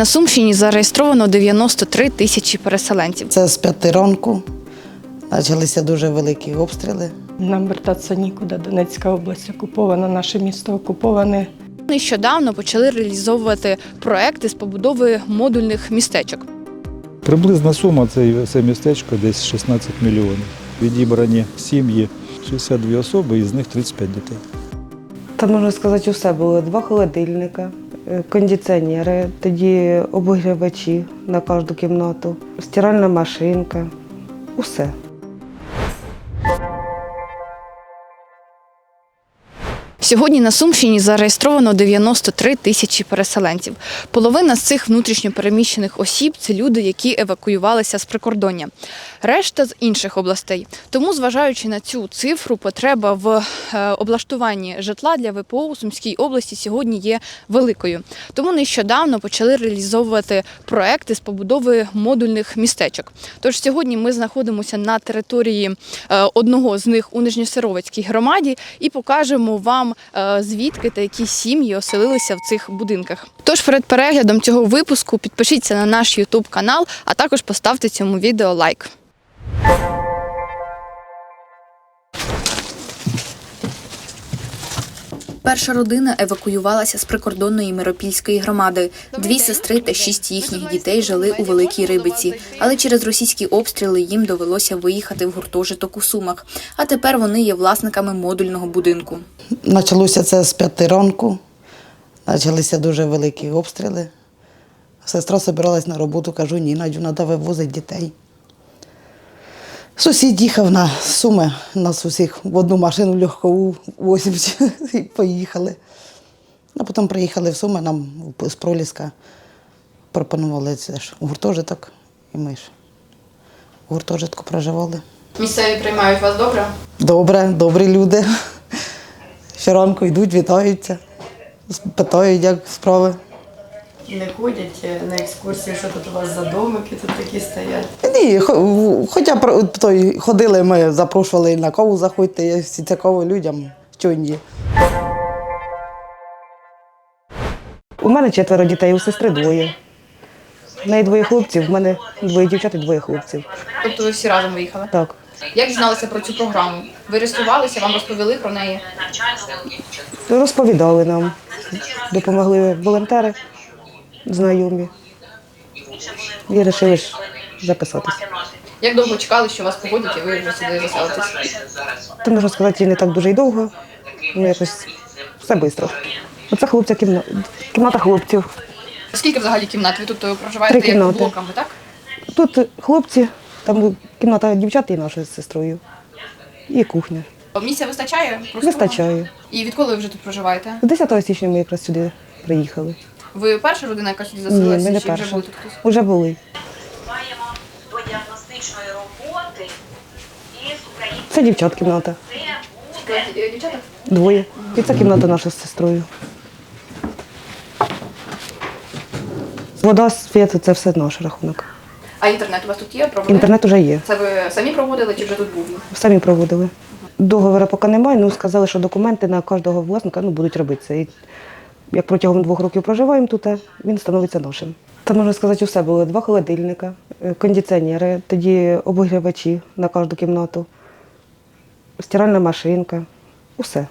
На Сумщині зареєстровано 93 тисячі переселенців. Це з п'яти ранку. Почалися дуже великі обстріли. Нам вертатися нікуди. Донецька область окупована, наше місто окуповане. Нещодавно почали реалізовувати проекти з побудови модульних містечок. Приблизна сума це, це містечко десь 16 мільйонів. Відібрані сім'ї 62 особи, із них 35 дітей. Та можна сказати, усе було. Два холодильника, кондиціонери, тоді обігрівачі на кожну кімнату, стиральна машинка. Усе. Сьогодні на Сумщині зареєстровано 93 тисячі переселенців. Половина з цих внутрішньопереміщених осіб це люди, які евакуювалися з прикордоння. Решта з інших областей. Тому, зважаючи на цю цифру, потреба в е, облаштуванні житла для ВПО у Сумській області сьогодні є великою. Тому нещодавно почали реалізовувати проекти з побудови модульних містечок. Тож сьогодні ми знаходимося на території е, одного з них у Нижньосировицькій громаді і покажемо вам звідки та які сім'ї оселилися в цих будинках. Тож перед переглядом цього випуску підпишіться на наш YouTube канал, а також поставте цьому відео лайк. Перша родина евакуювалася з прикордонної Миропільської громади. Дві сестри та шість їхніх дітей жили у Великій Рибиці, але через російські обстріли їм довелося виїхати в гуртожиток у Сумах. А тепер вони є власниками модульного будинку. Почалося це з п'яти ранку. Почалися дуже великі обстріли. Сестра збиралась на роботу, кажу, ні, Надю, треба вивозити дітей. Сусід їхав на суми, нас усіх в одну машину легкову 80 і поїхали. А потім приїхали в Суми, нам з Проліска пропонували це ж гуртожиток, і ми ж в гуртожитку проживали. Місцеві приймають вас добре. Добре, добрі люди. Щоранку йдуть, вітаються, питають, як справи. Не ходять е, на екскурсії, що тут у вас за домики тут такі стоять. Ні, хоча про- той, ходили, ми запрошували на каву заходьте, всі цікаво людям, що ні. У мене четверо дітей, у сестри двоє. В неї двоє хлопців, в мене двоє дівчат і двоє хлопців. Тобто ви всі разом виїхали. Так. Як дізналися про цю програму? Ви реєструвалися, вам розповіли про неї? Розповідали нам, допомогли волонтери, знайомі. І вирішили ж записатись. Як довго чекали, що вас погодять і ви вже сюди заселитесь? Та можна сказати, не так дуже й довго. Ну, якось все швидко. Оце хлопця кімната, кімната хлопців. Скільки взагалі кімнат? Ви тут е, проживаєте Три як кімнати. блоками, так? Тут хлопці, там кімната дівчат і наша з сестрою. І кухня. Місця вистачає? Просто Вистачає. І відколи ви вже тут проживаєте? 10 січня ми якраз сюди приїхали. Ви перша родина, яка сюди Ні, заселилася? ми не чи вже були тут хтось? Уже були. Маємо до діагностичної роботи із України. Це дівчат кімната. Е, Дівчата? Двоє. І це кімната наша з сестрою. Вода, світ це все наш рахунок. А інтернет у вас тут є? Проводили? Інтернет вже є. Це ви самі проводили чи вже тут був? Самі проводили. Договору поки немає, ну сказали, що документи на кожного власника ну, будуть робитися. І як протягом двох років проживаємо тут, він становиться нашим. Та можна сказати, усе було. Два холодильника, е, кондиціонери, тоді обігрівачі на кожну кімнату, стиральна машинка, усе.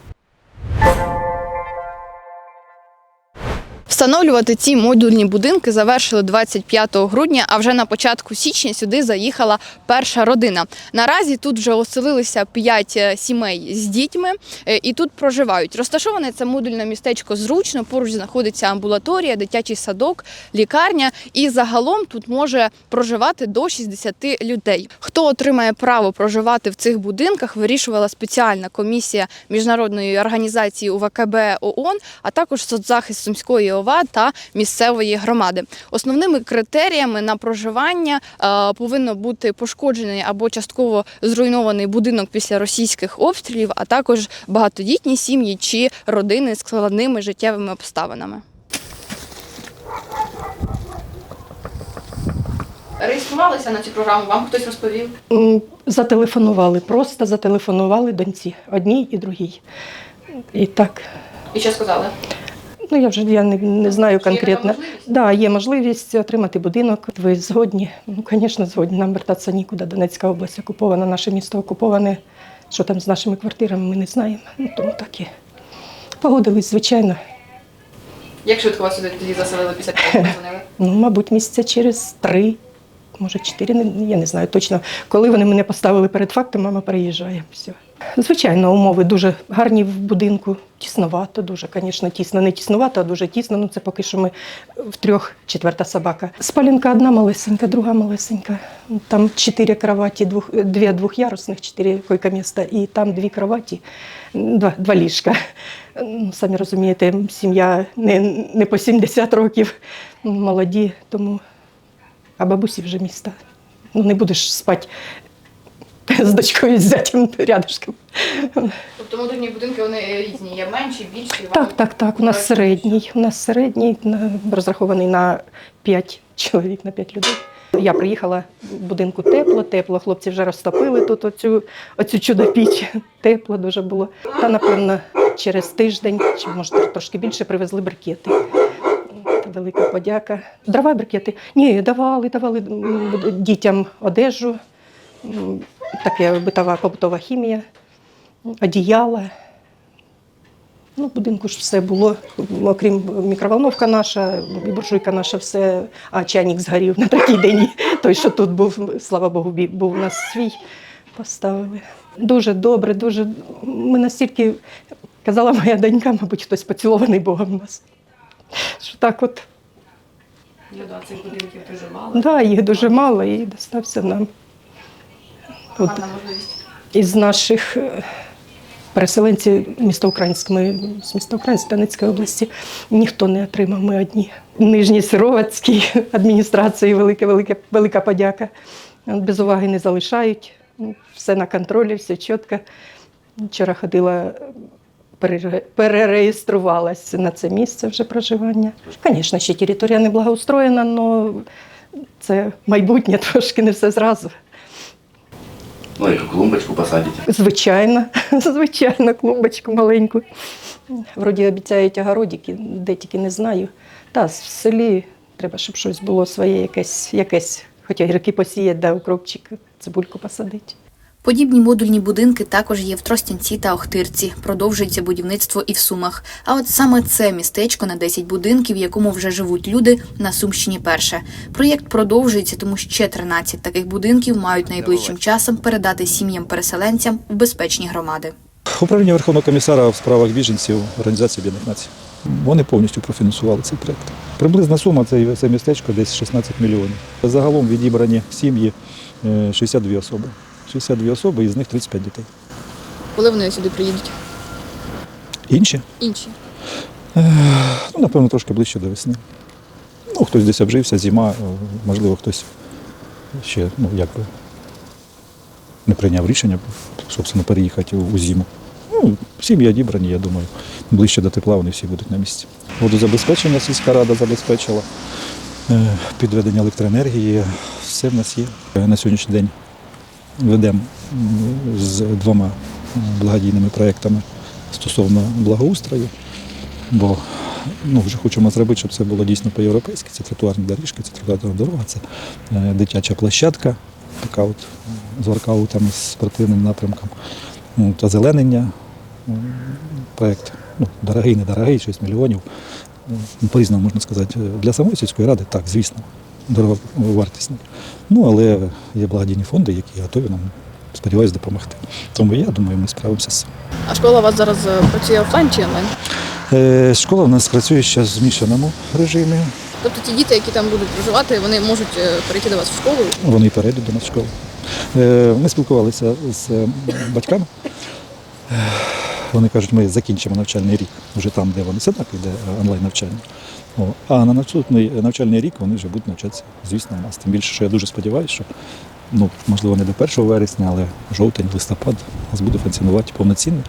Встановлювати ці модульні будинки завершили 25 грудня, а вже на початку січня сюди заїхала перша родина. Наразі тут вже оселилися 5 сімей з дітьми е, і тут проживають. Розташоване це модульне містечко зручно. Поруч знаходиться амбулаторія, дитячий садок, лікарня. І загалом тут може проживати до 60 людей. Хто отримає право проживати в цих будинках, вирішувала спеціальна комісія міжнародної організації УВКБ ООН, а також соцзахист Сумської ОВА та місцевої громади. Основними критеріями на проживання е, повинно бути пошкоджений або частково зруйнований будинок після російських обстрілів, а також багатодітні сім'ї чи родини з складними життєвими обставинами. Реєструвалися на цю програму, вам хтось розповів. Зателефонували, просто зателефонували доньці одній і другій. І так, І що сказали? Ну я вже я не, не знаю є конкретно. можливість? Да, є можливість отримати будинок. Ви згодні? Ну, звісно, згодні. Нам вертатися нікуди. Донецька область окупована, наше місто окуповане. Що там з нашими квартирами, ми не знаємо. Ну, тому так і погодились, звичайно. Як швидко вас сюди тоді заселили після того, позвонили? Ну, мабуть, місяця через три, може чотири, я не знаю точно. Коли вони мене поставили перед фактом, мама переїжджає. Все. Звичайно, умови дуже гарні в будинку, тісновато, дуже, звісно, тісно. Не тіснувато, а дуже тісно. Ну, це поки що ми втрьох, четверта собака. Спалінка одна малесенька, друга малесенька. Там чотири кроваті, двох, дві двохярусних, чотири койка-міста, і там дві кроваті, два, два ліжка. Ну, Самі розумієте, сім'я не, не по 70 років, молоді, тому а бабусі вже міста. Ну, не будеш спати з дочкою з зятям рядышком. Тобто модульні будинки вони е, різні, є менші, більші. Так, так, так. У нас середній. У нас середній розрахований на 5 чоловік, на 5 людей. Я приїхала в будинку тепло, тепло. Хлопці вже розтопили тут оцю, оцю чудо-піч. Тепло дуже було. Та, напевно, через тиждень, чи може трошки більше, привезли брикети. Велика подяка. Дрова брикети? Ні, давали, давали дітям одежу, таке битова побутова хімія, одіяла. Ну, в будинку ж все було, окрім мікроволновка наша, і буржуйка наша, все, а чайник згорів на такий день. Той, що тут був, слава Богу, був у нас свій, поставили. Дуже добре, дуже. Ми настільки, казала моя донька, мабуть, хтось поцілований Богом у нас. Що так от, да, цих будинків дуже мало. да, їх дуже мало і достався нам. От, із наших е, переселенців міста Українськ, ми з міста Українськ Донецької області, ніхто не отримав. Ми одні. Нижній Сировацькій адміністрації велика, велика, велика подяка. Без уваги не залишають. Ну, Все на контролі, все чітко. Вчора ходила, перереєструвалася на це місце вже проживання. Звісно, ще територія не благоустроєна, але це майбутнє трошки не все зразу. Ну, яку клумбочку посадите. Звичайно, звичайно, клумбочку маленьку. Вроді обіцяють огородики, де тільки не знаю. Та в селі треба, щоб щось було своє, якесь, якесь хоча гірки посіяти, да, укропчик, цибульку посадити. Подібні модульні будинки також є в Тростянці та Охтирці. Продовжується будівництво і в Сумах. А от саме це містечко на 10 будинків, в якому вже живуть люди, на Сумщині перше. Проєкт продовжується, тому ще 13 таких будинків мають найближчим часом передати сім'ям-переселенцям в безпечні громади. Управління Верховного комісара в справах біженців Організації Об'єднаних Націй. Вони повністю профінансували цей проєкт. Приблизна сума це, це містечко десь 16 мільйонів. Загалом відібрані сім'ї е, 62 особи. 62 особи, із них 35 дітей. Коли вони сюди приїдуть? Інші, Інші. ну, напевно, трошки ближче до весни. Ну, хтось десь обжився, зима, е, можливо, хтось ще, ну, якби не прийняв рішення, собственно, переїхати у, у зиму. Ну, сім'ї одібрані, я думаю, ближче до тепла вони всі будуть на місці. Водозабезпечення сільська рада забезпечила, е, підведення електроенергії, все в нас є. Е, На сьогоднішній день ведемо з двома благодійними проєктами стосовно благоустрою, бо ну, вже хочемо зробити, щоб це було дійсно по-європейськи. Це тротуарні доріжки, це тротуарна дорога, це е, дитяча площадка, така от з воркаутами, з спортивним напрямком. Ну, Та зеленення. Проєкт ну, дорогий, недорогий, 6 мільйонів. По-різному можна сказати. Для самої сільської ради, так, звісно, дороговартісний. Ну, але є благодійні фонди, які готові нам, сподіваюся, допомогти. Тому я думаю, ми справимося з цим. А школа у вас зараз е, працює офлайн чи онлайн? Е, Школа в нас працює ще в змішаному режимі. Тобто ті діти, які там будуть проживати, вони можуть е, перейти до вас в школу. Вони перейдуть до нас в школу. Е, Ми спілкувалися з е, батьками. Е, Вони кажуть, ми закінчимо навчальний рік вже там, де вони. все так йде онлайн навчання. О, А на наступний навчальний рік вони вже будуть навчатися, звісно, у нас. Тим більше, що я дуже сподіваюся, що ну, можливо, не до 1 вересня, але жовтень, листопад нас буде функціонувати повноцінно.